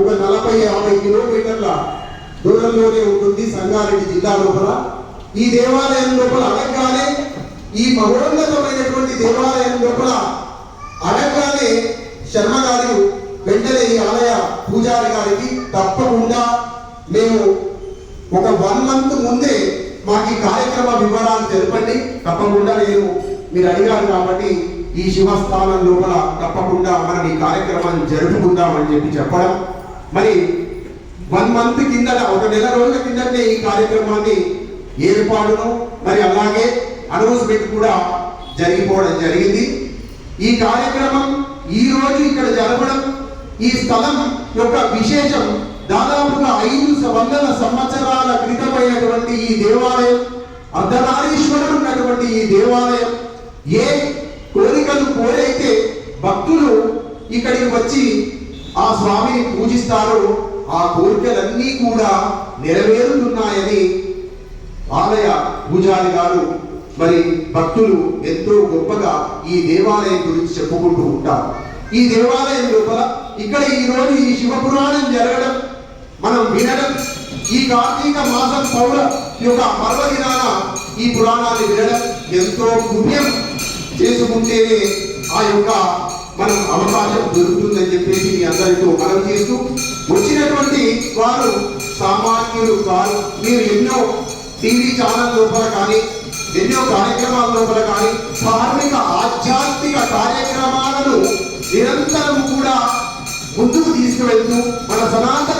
ఒక నలభై యాభై కిలోమీటర్ల దూరంలోనే ఉంటుంది సంగారెడ్డి జిల్లా లోపల. ఈ దేవాలయం లోపల అడగగానే ఈ మహోన్నతమైనటువంటి దేవాలయం లోపల అడగగానే శర్మ గారు వెంటనే ఈ ఆలయ పూజారి గారికి తప్పకుండా మేము ఒక వన్ మంత్ ముందే మాకు ఈ కార్యక్రమ వివరాలు తెలపండి. తప్పకుండా నేను మీరు అడిగారు కాబట్టి ఈ శివస్థానం లోపల తప్పకుండా మనం ఈ కార్యక్రమాన్ని జరుపుకుందామని చెప్పి చెప్పడం. మరి వన్ మంత్ కిందట ఒక నెల రోజుల కిందటే ఈ కార్యక్రమాన్ని ఏర్పాటును మరి అలాగే అనౌన్స్మెంట్ కూడా జరిగిపోవడం జరిగింది. ఈ కార్యక్రమం ఈ రోజు ఇక్కడ జరగడం ఈ స్థలం యొక్క విశేషం దాదాపుగా ఐదు వందల సంవత్సరాల క్రితమైనటువంటి ఈ దేవాలయం అర్ధనారీశ్వరుడు ఉన్నటువంటి ఈ దేవాలయం. ఏ కోరికలు కోరైతే భక్తులు ఇక్కడికి వచ్చి ఆ స్వామిని పూజిస్తారో. ఆ కోరికలన్నీ కూడా నెరవేరుతున్నాయని ఆలయ పూజారి గారు మరి భక్తులు ఎంతో గొప్పగా ఈ దేవాలయం గురించి చెప్పుకుంటూ ఉంటారు. ఈ దేవాలయం లోపల ఇక్కడ ఈ రోజు ఈ శివ పురాణం జరగడం మనం వినడం ఈ కార్తీక మాసం పౌర యొక్క పర్వదినాన ఈ పురాణాన్ని వినడం ఎంతో పుణ్యం చేసుకుంటేనే ఆ యొక్క మనం అవకాశం దొరుకుతుందని చెప్పేసి మీ అందరితో మనం చేస్తూ వచ్చినటువంటి వారు సామాన్యులు కాదు మీరు ఎన్నో టీవీ ఛానల్ లోపల కానీ ఎన్నో కార్యక్రమాల లోపల కానీ ధార్మిక ఆధ్యాత్మిక కార్యక్రమాలను నిరంతరం కూడా ముందుకు తీసుకువెళ్తూ మన సనాతన